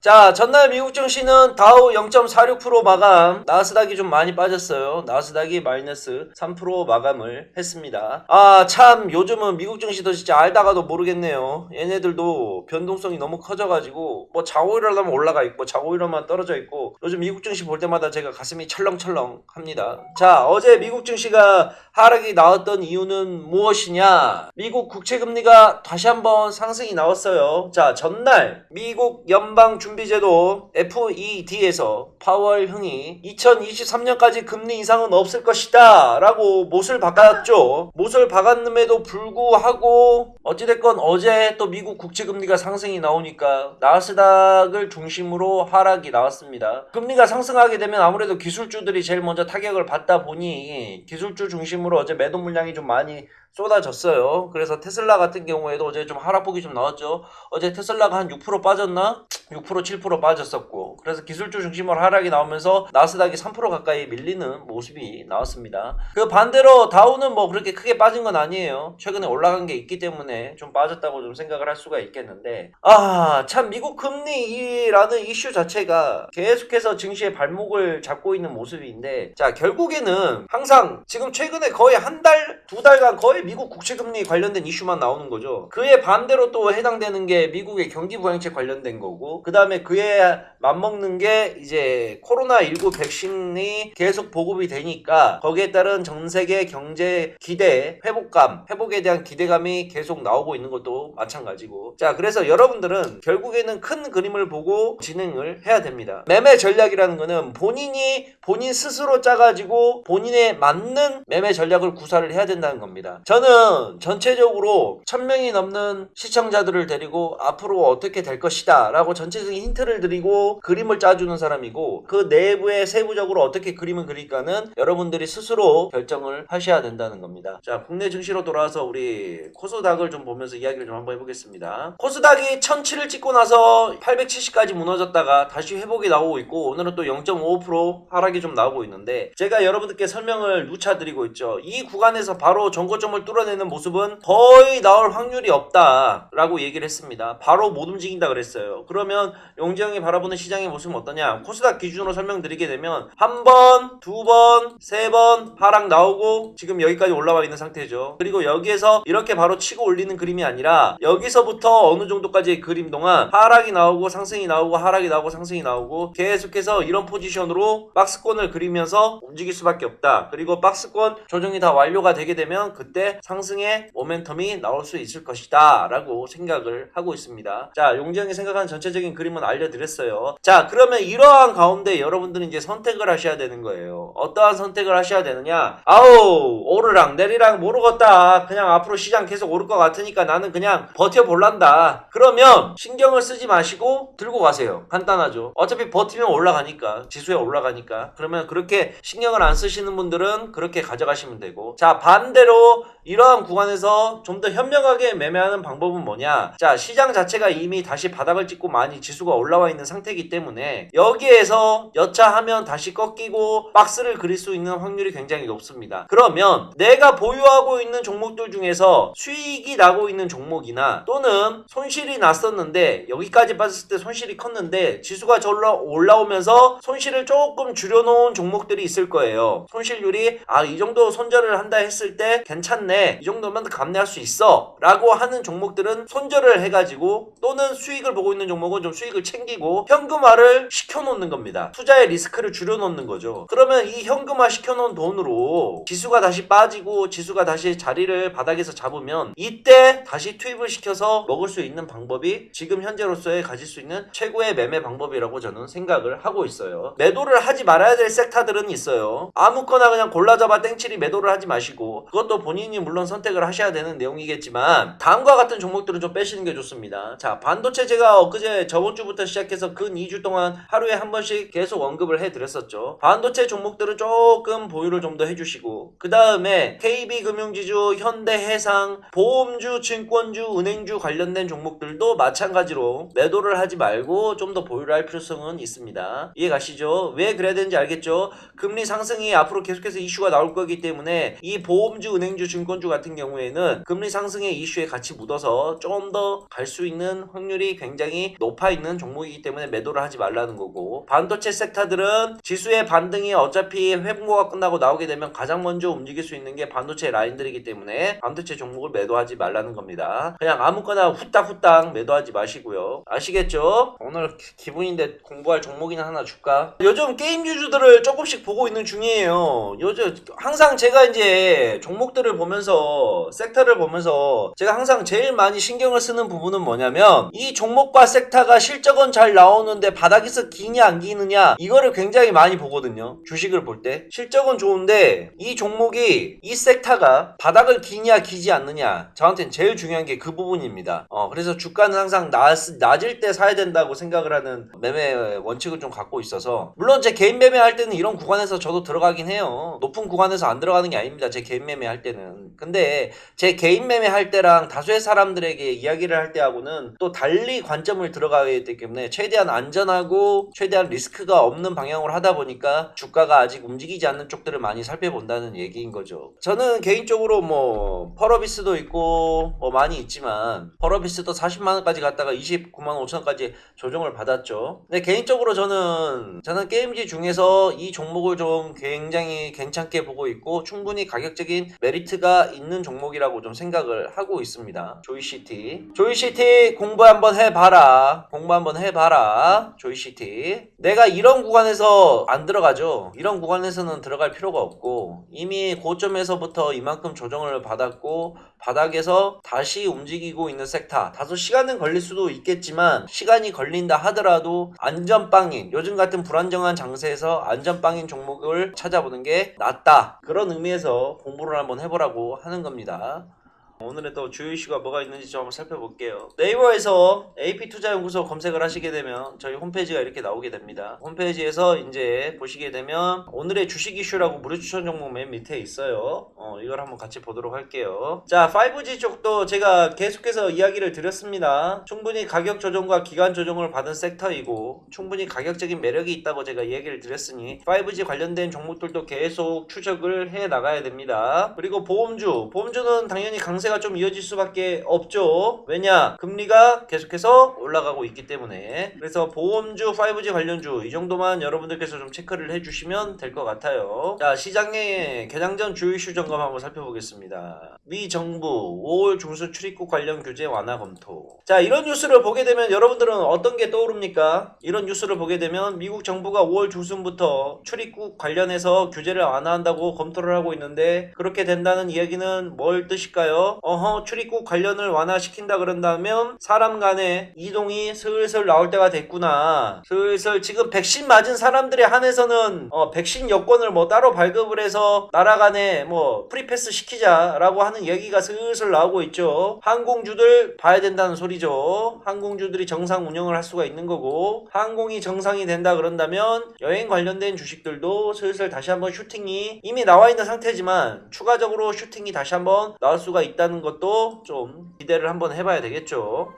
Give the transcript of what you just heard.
자, 전날 미국 증시는 다우 0.46% 마감, 나스닥이 좀 많이 빠졌어요. 나스닥이 마이너스 3% 마감을 했습니다. 아, 참, 요즘은 미국 증시도 진짜 알다가도 모르겠네요. 얘네들도 변동성이 너무 커져가지고, 뭐 일어나면 올라가 있고, 일어나면 떨어져 있고, 요즘 미국 증시 볼 때마다 제가 가슴이 철렁철렁 합니다. 자, 어제 미국 증시가 하락이 나왔던 이유는 무엇이냐? 미국 국채금리가 다시 한번 상승이 나왔어요. 자, 전날 미국 연방 준비제도 FED에서 파월 흥이 2023년까지 금리 인상은 없을 것이다 라고 못을 박았죠. 못을 박았음에도 불구하고 어찌됐건 어제 또 미국 국채금리가 상승이 나오니까 나스닥을 중심으로 하락이 나왔습니다. 금리가 상승하게 되면 아무래도 기술주들이 제일 먼저 타격을 받다 보니 기술주 중심으로 어제 매도 물량이 좀 많이 쏟아졌어요. 그래서 테슬라 같은 경우에도 어제 좀 하락폭이 좀 나왔죠. 어제 테슬라가 한 6% 빠졌나? 6% 7% 빠졌었고 그래서 기술주 중심으로 하락이 나오면서 나스닥이 3% 가까이 밀리는 모습이 나왔습니다. 그 반대로 다우는 뭐 그렇게 크게 빠진 건 아니에요. 최근에 올라간 게 있기 때문에 좀 빠졌다고 좀 생각을 할 수가 있겠는데 아 참 미국 금리라는 이슈 자체가 계속해서 증시의 발목을 잡고 있는 모습인데 자 결국에는 항상 지금 최근에 거의 한 달두 달간 거의 미국 국채금리 관련된 이슈만 나오는 거죠. 그에 반대로 또 해당되는 게 미국의 경기 부양책 관련된 거고 그 다음에 그에 맞먹는 게 이제 코로나19 백신이 계속 보급이 되니까 거기에 따른 전 세계 경제 기대 회복감 회복에 대한 기대감이 계속 나오고 있는 것도 마찬가지고. 자 그래서 여러분들은 결국에는 큰 그림을 보고 진행을 해야 됩니다. 매매 전략이라는 거는 본인이 본인 스스로 짜가지고 본인에 맞는 매매 전략을 구사를 해야 된다는 겁니다. 저는 전체적으로 1000명이 넘는 시청자들을 데리고 앞으로 어떻게 될 것이다 라고 전체적인 힌트를 드리고 그림을 짜주는 사람이고 그 내부에 세부적으로 어떻게 그림을 그릴까는 여러분들이 스스로 결정을 하셔야 된다는 겁니다. 자 국내 증시로 돌아와서 우리 코스닥을 좀 보면서 이야기를 좀 한번 해보겠습니다. 코스닥이 1007을 찍고 나서 870까지 무너졌다가 다시 회복이 나오고 있고 오늘은 또 0.5% 하락이 좀 나오고 있는데 제가 여러분들께 설명을 누차 드리고 있죠. 이 구간에서 바로 전고점을 뚫어내는 모습은 거의 나올 확률이 없다 라고 얘기를 했습니다. 바로 못 움직인다 그랬어요. 그러면 용재형이 바라보는 시장의 모습은 어떠냐? 코스닥 기준으로 설명드리게 되면 한 번, 두 번, 세 번 하락 나오고 지금 여기까지 올라와 있는 상태죠. 그리고 여기에서 이렇게 바로 치고 올리는 그림이 아니라 여기서부터 어느 정도까지의 그림 동안 하락이 나오고 상승이 나오고 하락이 나오고 상승이 나오고 계속해서 이런 포지션으로 박스권을 그리면서 움직일 수밖에 없다. 그리고 박스권 조정이 다 완료가 되게 되면 그때 상승의 모멘텀이 나올 수 있을 것이다 라고 생각을 하고 있습니다. 자 용지형이 생각하는 전체적인 그림은 알려드렸어요. 자 그러면 이러한 가운데 여러분들은 이제 선택을 하셔야 되는 거예요. 어떠한 선택을 하셔야 되느냐? 아우 오르락 내리락 모르겠다. 그냥 앞으로 시장 계속 오를 것 같으니까 나는 그냥 버텨볼란다. 그러면 신경을 쓰지 마시고 들고 가세요. 간단하죠. 어차피 버티면 올라가니까 지수에 올라가니까. 그러면 그렇게 신경을 안 쓰시는 분들은 그렇게 가져가시면 되고. 자 반 대로 이러한 구간에서 좀 더 현명하게 매매하는 방법은 뭐냐? 자 시장 자체가 이미 다시 바닥을 찍고 많이 지수가 올라와 있는 상태이기 때문에 여기에서 여차하면 다시 꺾이고 박스를 그릴 수 있는 확률이 굉장히 높습니다. 그러면 내가 보유하고 있는 종목들 중에서 수익이 나고 있는 종목이나 또는 손실이 났었는데 여기까지 빠졌을 때 손실이 컸는데 지수가 절로 올라오면서 손실을 조금 줄여놓은 종목들이 있을 거예요. 손실률이 아 이 정도 손절을 한다 했을 때 괜찮네 이 정도면 감내할 수 있어 라고 하는 종목들은 손절을 해가지고 또는 수익을 보고 있는 종목은 좀 수익을 챙기고 현금화를 시켜놓는 겁니다. 투자의 리스크를 줄여놓는 거죠. 그러면 이 현금화 시켜놓은 돈으로 지수가 다시 빠지고 지수가 다시 자리를 바닥에서 잡으면 이때 다시 투입을 시켜서 먹을 수 있는 방법이 지금 현재로서의 가질 수 있는 최고의 매매 방법이라고 저는 생각을 하고 있어요. 매도를 하지 말아야 될 섹터들은 있어요. 아무거나 그냥 골라 잡아 땡칠이 매도를 하지 마시고 그것도 본인이 물론 선택을 하셔야 되는 내용이겠지만 다음과 같은 종목들은 좀 빼시는 게 좋습니다 자 반도체 제가 엊그제 저번 주부터 시작해서 근 2주 동안 하루에 한 번씩 계속 언급을 해드렸었죠 반도체 종목들은 조금 보유를 좀 더 해주시고 그 다음에 KB금융지주, 현대해상, 보험주, 증권주, 은행주 관련된 종목들도 마찬가지로 매도를 하지 말고 좀 더 보유를 할 필요성은 있습니다. 이해 가시죠? 왜 그래야 되는지 알겠죠? 금리 상승이 앞으로 계속해서 이슈가 나올 거기 때문에 이 보험 주, 은행주, 증권 증권주 같은 경우에는 금리 상승의 이슈에 같이 묻어서 좀더갈 수 있는 확률이 굉장히 높아 있는 종목이기 때문에 매도를 하지 말라는 거고 반도체 섹터들은 지수의 반등이 어차피 회복고가 끝나고 나오게 되면 가장 먼저 움직일 수 있는 게 반도체 라인들이기 때문에 반도체 종목을 매도하지 말라는 겁니다. 그냥 아무거나 후딱후딱 매도하지 마시고요. 아시겠죠? 오늘 기- 기분인데 공부할 종목이나 하나 줄까? 요즘 게임 유주들을 조금씩 보고 있는 중이에요. 요즘 항상 제가 이제 종목들을 보면서 섹터를 보면서 제가 항상 제일 많이 신경을 쓰는 부분은 뭐냐면 이 종목과 섹터가 실적은 잘 나오는데 바닥에서 기냐 안 기느냐 이거를 굉장히 많이 보거든요. 주식을 볼 때 실적은 좋은데 이 종목이 이 섹터가 바닥을 기냐 기지 않느냐 저한테는 제일 중요한 게 그 부분입니다. 어 그래서 주가는 항상 낮, 낮을 때 사야 된다고 생각을 하는 매매 원칙을 좀 갖고 있어서 물론 제 개인 매매할 때는 이런 구간에서 저도 들어가긴 해요. 높은 구간에서 안 들어가는 게 아닙니다. 제 개인 매매 할 때는. 근데 제 개인 매매 할 때랑 다수의 사람들에게 이야기를 할 때하고는 또 달리 관점을 들어가야 되기 때문에 최대한 안전하고 최대한 리스크가 없는 방향으로 하다 보니까 주가가 아직 움직이지 않는 쪽들을 많이 살펴본다는 얘기인 거죠. 저는 개인적으로 뭐 펄어비스도 있고 뭐 많이 있지만 펄어비스도 40만 원까지 갔다가 29만 5천 원까지 조정을 받았죠. 근데 개인적으로 저는 저는 게임지 중에서 이 종목을 좀 굉장히 괜찮게 보고 있고 충분히 가격적인 메리트가 있는 종목이라고 좀 생각을 하고 있습니다. 조이시티. 조이시티 공부 한번 해봐라. 공부 한번 해봐라. 조이시티. 내가 이런 구간에서 안 들어가죠. 이런 구간에서는 들어갈 필요가 없고 이미 고점에서부터 이만큼 조정을 받았고 바닥에서 다시 움직이고 있는 섹터. 다소 시간은 걸릴 수도 있겠지만 시간이 걸린다 하더라도 안전빵인 요즘 같은 불안정한 장세에서 안전빵인 종목을 찾아보는 게 낫다. 그런 의미에서 공부를 한번 해보라고 하는 겁니다. 오늘의 또 주요 이슈가 뭐가 있는지 좀 한번 살펴볼게요. 네이버에서 AP투자연구소 검색을 하시게 되면 저희 홈페이지가 이렇게 나오게 됩니다. 홈페이지에서 이제 보시게 되면 오늘의 주식 이슈라고 무료 추천 종목 맨 밑에 있어요. 어, 이걸 한번 같이 보도록 할게요. 자, 5G 쪽도 제가 계속해서 이야기를 드렸습니다. 충분히 가격 조정과 기간 조정을 받은 섹터이고 충분히 가격적인 매력이 있다고 제가 이야기를 드렸으니 5G 관련된 종목들도 계속 추적을 해 나가야 됩니다. 그리고 보험주, 보험주는 당연히 강세 가 좀 이어질 수밖에 없죠. 왜냐? 금리가 계속해서 올라가고 있기 때문에. 그래서 보험주, 5G 관련주 이 정도만 여러분들께서 좀 체크를 해주시면 될 것 같아요. 자, 시장의 개장 전 주요 이슈 점검 한번 살펴보겠습니다. 미 정부 5월 중순 출입국 관련 규제 완화 검토. 자, 이런 뉴스를 보게 되면 여러분들은 어떤 게 떠오릅니까? 이런 뉴스를 보게 되면 미국 정부가 5월 중순부터 출입국 관련해서 규제를 완화한다고 검토를 하고 있는데 그렇게 된다는 이야기는 뭘 뜻일까요? 어허, 출입국 관련을 완화시킨다 그런다면 사람 간의 이동이 슬슬 나올 때가 됐구나. 슬슬 지금 백신 맞은 사람들에 한해서는 어, 백신 여권을 뭐 따로 발급을 해서 나라 간에 뭐 프리패스 시키자라고 하는 얘기가 슬슬 나오고 있죠. 항공주들 봐야 된다는 소리죠. 항공주들이 정상 운영을 할 수가 있는 거고 항공이 정상이 된다 그런다면 여행 관련된 주식들도 슬슬 다시 한번 슈팅이 이미 나와 있는 상태지만 추가적으로 슈팅이 다시 한번 나올 수가 있다는 것도 좀 기대를 한번 해봐야 되겠죠.